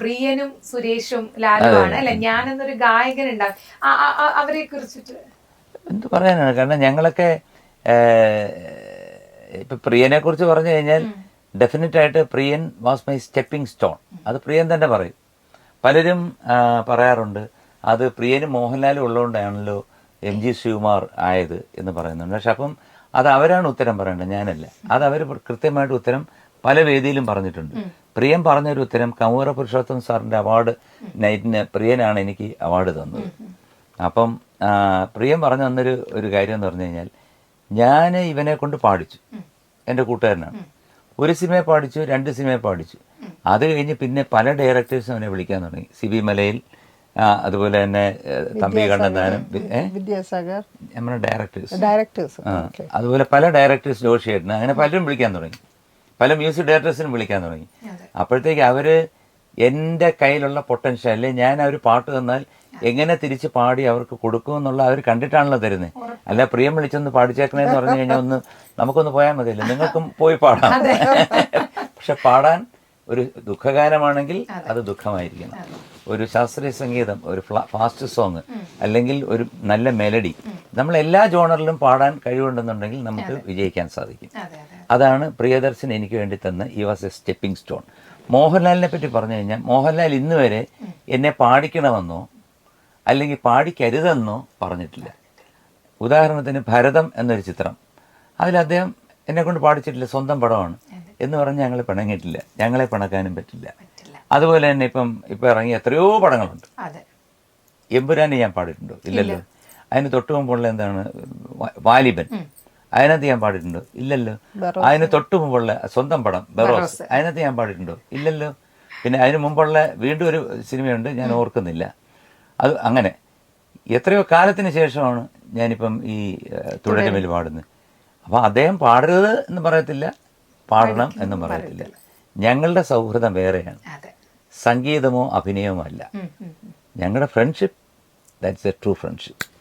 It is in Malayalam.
പ്രിയനും സുരേഷും ലാലുവാണ് അല്ലെ? ഞാൻ എന്നൊരു ഗായകൻ ഉണ്ടാവും അവരെ കുറിച്ചിട്ട്. എന്ത് പറയാനാണ്? കാരണം ഞങ്ങളൊക്കെ ഇപ്പൊ പ്രിയനെ കുറിച്ച് പറഞ്ഞു കഴിഞ്ഞാൽ ഡെഫിനറ്റ് ആയിട്ട് Priyan was my stepping stone. അത് പ്രിയൻ തന്നെ പറയും. പലരും പറയാറുണ്ട് അത് പ്രിയനും മോഹൻലാലും ഉള്ളതുകൊണ്ടാണല്ലോ എം ജി ശിവകുമാർ ആയത് എന്ന് പറയുന്നുണ്ട്. പക്ഷെ അപ്പം അത് അവരാണ് ഉത്തരം പറയേണ്ടത് ഞാനല്ല. അത് അവർ കൃത്യമായിട്ട് ഉത്തരം പല വേദിയിലും പറഞ്ഞിട്ടുണ്ട്. പ്രിയൻ പറഞ്ഞൊരു ഉത്തരം കൗവറ പുരുഷോത്തം സാറിന്റെ അവാർഡ് നൈറ്റിന് പ്രിയനാണ് എനിക്ക് അവാർഡ് തന്നത്. അപ്പം പ്രിയം പറഞ്ഞു തന്നൊരു ഒരു കാര്യം എന്ന് പറഞ്ഞു കഴിഞ്ഞാൽ ഞാൻ ഇവനെ കൊണ്ട് പാടിച്ചു. എന്റെ കൂട്ടുകാരനാണ്. ഒരു സിനിമയെ പാടിച്ചു രണ്ട് സിനിമയെ പാടിച്ചു. അത് കഴിഞ്ഞ് പിന്നെ പല ഡയറക്ടേഴ്സും അവനെ വിളിക്കാൻ തുടങ്ങി. സി ബി മലയിൽ അതുപോലെ തന്നെ തമ്പി കണ്ണന്താനം വിദ്യാസാഗർ. നമ്മുടെ ഡയറക്ടേഴ്സ്. ഡയറക്ടേഴ്സ്. അതുപോലെ പല ഡയറക്ടേഴ്സ് ജോഷിയായിട്ടുണ്ട് അങ്ങനെ പലരും വിളിക്കാൻ തുടങ്ങി. പല മ്യൂസിക് ഡയറക്ടേഴ്സിനും വിളിക്കാൻ തുടങ്ങി. അപ്പോഴത്തേക്ക് അവർ എന്റെ കയ്യിലുള്ള പൊട്ടൻഷ്യൽ അല്ലെ ഞാൻ അവർ പാട്ട് തന്നാൽ എങ്ങനെ തിരിച്ച് പാടി അവർക്ക് കൊടുക്കും എന്നുള്ള അവർ കണ്ടിട്ടാണല്ലോ തരുന്നത് അല്ല പ്രിയം വിളിച്ചൊന്ന് പാടിച്ചേക്കണേന്ന് പറഞ്ഞു കഴിഞ്ഞാൽ ഒന്ന് നമുക്കൊന്ന് പോയാൽ മതിയല്ലോ. നിങ്ങൾക്കും പോയി പാടാം. പക്ഷെ പാടാൻ ഒരു ദുഃഖഗാനമാണെങ്കിൽ അത്. ദുഃഖമായിരിക്കണം. ഒരു ശാസ്ത്രീയ സംഗീതം ഒരു ഫാസ്റ്റ് സോങ് അല്ലെങ്കിൽ ഒരു നല്ല മെലഡി നമ്മൾ എല്ലാ ജോണറിലും പാടാൻ കഴിവുണ്ടെന്നുണ്ടെങ്കിൽ നമുക്ക് വിജയിക്കാൻ സാധിക്കും. അതെ അതെ അതാണ് പ്രിയദർശൻ എനിക്ക് വേണ്ടി തന്ന ഈ വാസ് എ സ്റ്റെപ്പിംഗ് സ്റ്റോൺ. മോഹൻലാലിനെ പറ്റി പറഞ്ഞു കഴിഞ്ഞാൽ മോഹൻലാൽ ഇന്ന് വരെ എന്നെ പാടിക്കണമെന്നോ അല്ലെങ്കിൽ പാടിക്കരുതെന്നോ പറഞ്ഞിട്ടില്ല. ഉദാഹരണത്തിന് ഭരതം എന്നൊരു ചിത്രം. അതിൽ അദ്ദേഹം എന്നെ കൊണ്ട് പാടിച്ചിട്ടില്ല സ്വന്തം പടമാണ് എന്ന് പറഞ്ഞ് ഞങ്ങൾ പിണങ്ങിയിട്ടില്ല. ഞങ്ങളെ പിണക്കാനും പറ്റില്ല. അതുപോലെ തന്നെ ഇപ്പം ഇപ്പം ഇറങ്ങിയ എത്രയോ പടങ്ങളുണ്ട്. എമ്പുരാനെ ഞാൻ പാടിയിട്ടുണ്ടോ? ഇല്ലല്ലോ. അതിന് തൊട്ട് മുമ്പുള്ള എന്താണ്? വാലിബൻ. അതിനകത്ത് ഞാൻ പാടിയിട്ടുണ്ടോ. ഇല്ലല്ലോ. അതിന് തൊട്ട് മുമ്പുള്ള സ്വന്തം പടം ബെറോസ്. അതിനകത്ത് ഞാൻ പാടിയിട്ടുണ്ടോ. ഇല്ലല്ലോ. പിന്നെ അതിന് മുമ്പുള്ള വീണ്ടും ഒരു സിനിമയുണ്ട് ഞാൻ ഓർക്കുന്നില്ല. അത് അങ്ങനെ. എത്രയോ കാലത്തിന് ശേഷമാണ് ഞാനിപ്പം ഈ തുടരുമേൽ പാടുന്നത്. അപ്പോൾ അദ്ദേഹം പാടരുത് എന്ന് പറയത്തില്ല. പാടണം എന്ന് പറയത്തില്ല. ഞങ്ങളുടെ സൗഹൃദം വേറെയാണ്. സംഗീതമോ അഭിനയമോ അല്ല. ഞങ്ങളുടെ friendship that's a true friendship